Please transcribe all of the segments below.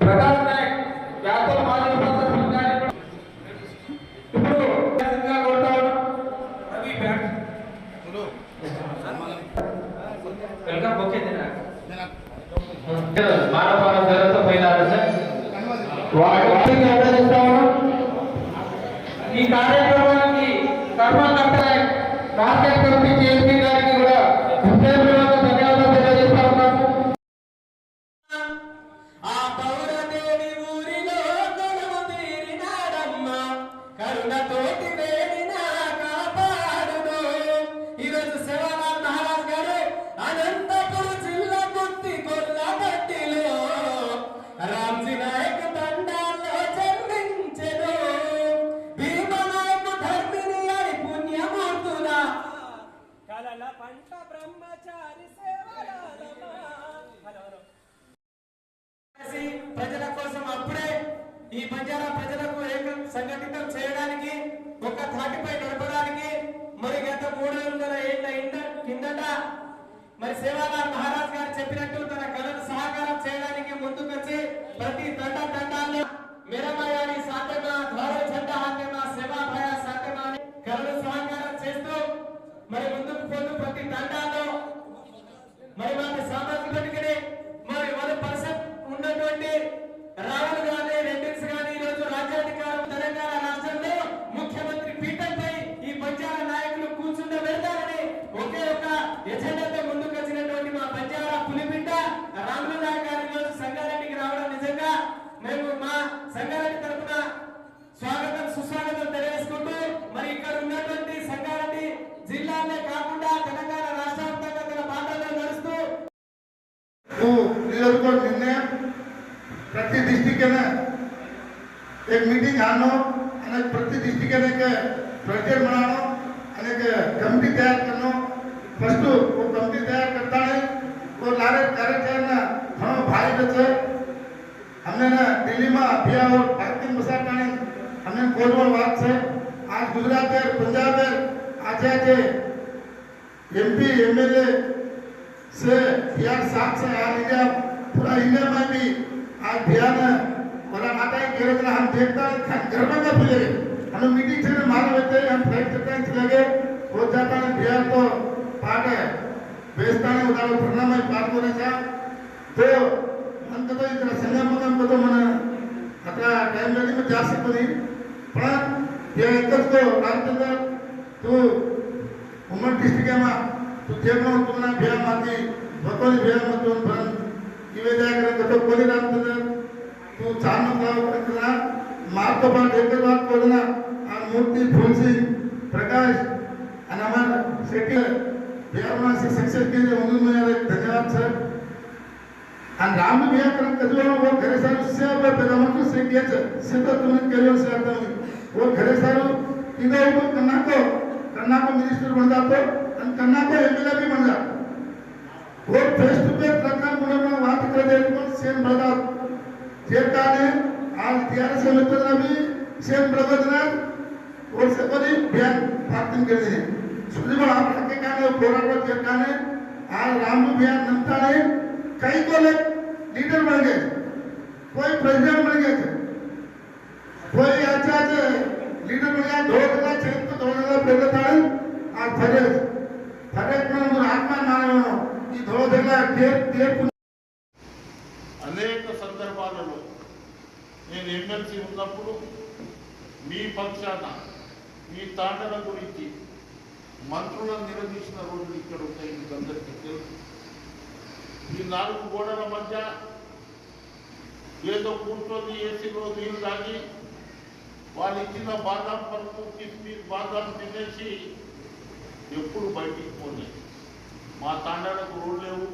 నాయక్ మాజీ ఇప్పుడు పోయినారు సార్. ఈ కార్యక్రమానికి కర్మకర్త కమిటీ చైర్మన్ గారికి కూడా కలల పంట బ్రహ్మచారి ప్రజల కోసం అప్పుడే ఈ బంజారా ప్రజలకు ఏకం సంఘటితం చేయడానికి ఒక ధాటిపై నడపడానికి మరి గత మూడు వందల ఏళ్ళ ఇండ కిందట మరి సేవాలాల్ మహారాజ్ గారు చెప్పినట్టు తన కళను సహకారం చేయడానికి ముందుకొచ్చి ప్రతి తండ ఎజెండాతో ముందుకు వచ్చినటువంటి మా బంజారా పులిబిడ్డ రామలదా గారు ఈరోజు సంగారెడ్డికి రావడం నిజంగా మేము మా సంగారెడ్డి తరఫున స్వాగతం సుస్వాగతం తెలియజేసుకుంటూ మరి ఇక్కడ ఉన్నటువంటి సంగారెడ్డి జిల్లానే కాకుండా తెలంగాణ రాష్ట్ర వ్యాప్తంగా తన పాత్రలో నడుస్తూ నిన్నే. ప్రతి డిస్టిక్ एक मीटिंग हानो प्रति डिस्ट्रिक्ट प्रजेंट बनानो कमिटी तैयार करनो અને કે કમિટી તૈયાર કરનો ફર્સ્ટ वो कमिटी तैयार करता है वो लारे कार्यक्रम ना घणो भाई बचे हमने ना दिल्ली में अभिया और भारतीय मसाल टाणी हमने कोरवल बात से आज गुजरात है पंजाब है आज आज एमपी एमएलए से बिहार सात से आज इंडिया पूरा इंडिया में भी आज बिहार में बोला माता ही कह रहे हम देखता है घर में क्या भूले हमें मीटिंग से मालूम होते हम फ्लाइट करते हैं चले गए हो जाता है बिहार तो पार्ट है बेचता है उधर भरना में पार्ट होने का तो मन तो इतना संगम मगम को तो मन अतः टाइम लेने में जा सकते नहीं पर ये एक तो रामचंद्र तू उमर डिस्ट्रिक्ट में तू देखो तुमने बिहार माती भगवान बिहार मत तुम भरन इवे जाकर कतो कोली रामचंद्र तू चांद गाव करना मार तो बात एक बात बोलना आ मूर्ति फूल सिंह प्रकाश અને અમારા સેટી व्याकरणाचे शिक्षक केले म्हणून मिळाले धन्यवाद साहेब आणि राम व्याकरण कजवाला वो घरे सारू सब प्रधानमंत्री से केच सिद्ध तुम्हें केलो से आता वो घरे सारू इधर वो कन्ना को कन्ना को मिनिस्टर बन जातो आणि कन्ना को एमएलए भी बन जातो वो फेस टू फेस रखा मुझे मैं बात कर दे को सेम ब्रदर। जेता ने आज टीआरएस मित्र ने भी सेम ब्रदर ने और सभी बयान प्राप्त कर दिए ಸುದ್ದಿಗಳು ಹಾಕಕ್ಕೆ ಹೋರಾಟ ಸೇರ್ತಾನೆ ಆ ರಾಮು ಬಿಹಾರ್ ನಂಬ್ತಾನೆ ಕೈಗೋಲೆ ಲೀಡರ್ ಬಳಿಗೆ કોઈ પ્રેસિડેન્ટ બની ગયા છે કોઈ આચા છે લીડર બની ગયા ધોળેલા છે તો ધોળેલા પ્રેસિડેન્ટ થાય આ ફરેજ ફરેજમાં હું આત્મા માનવાનો ఈ ధోధగా తీర్పు అనేక సందర్భాలలో నేను ఎమ్మెల్సీ ఉన్నప్పుడు మీ పక్షాన మీ తాండల గురించి మంత్రులను నిలదీసిన రోజులు ఇక్కడ ఉన్నాయి మీకు అందరికీ తెలుసు. ఈ నాలుగు గోడల మధ్య ఏదో కూర్చొని ఏసీలో నీళ్ళు తాగి వాళ్ళు ఇచ్చిన బాదాం పరుపు కిస్మిస్ బాదాం తినేసి ఎప్పుడు బయటికి పోలేదు. మా తాండాలకు రోడ్ లేవు.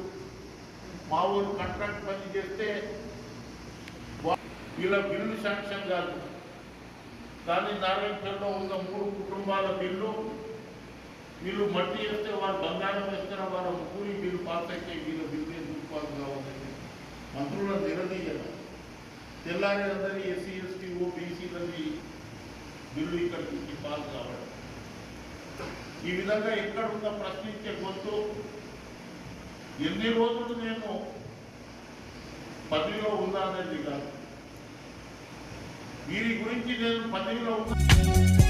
మా ఊరు కాంట్రాక్ట్ పని చేస్తే ఇలా వీళ్ళ బిల్లు శాంక్షన్ కాదు. కానీ నారాయణపేటలో ఉన్న మూడు కుటుంబాల బిల్లు వీళ్ళు మట్టి వేస్తే వారు బంగారం వేస్తున్న వారు కూలి బిల్లు పాస్ అయితే వీళ్ళ బిల్లు ఎందుకు పాస్ కావాలని మంత్రుల నిలదీయాలి తెల్లారి అందరి ఎస్సీ ఎస్టీ ఓ బిల్లు ఇక్కడికి నుంచి పాస్ కావడం. ఈ విధంగా ఎక్కడ ఉన్న ప్రశ్నించే గొంతు ఎన్ని రోజులు నేను పదవిలో ఉన్నా కాదు. వీరి గురించి నేను పదవిలో ఉన్నా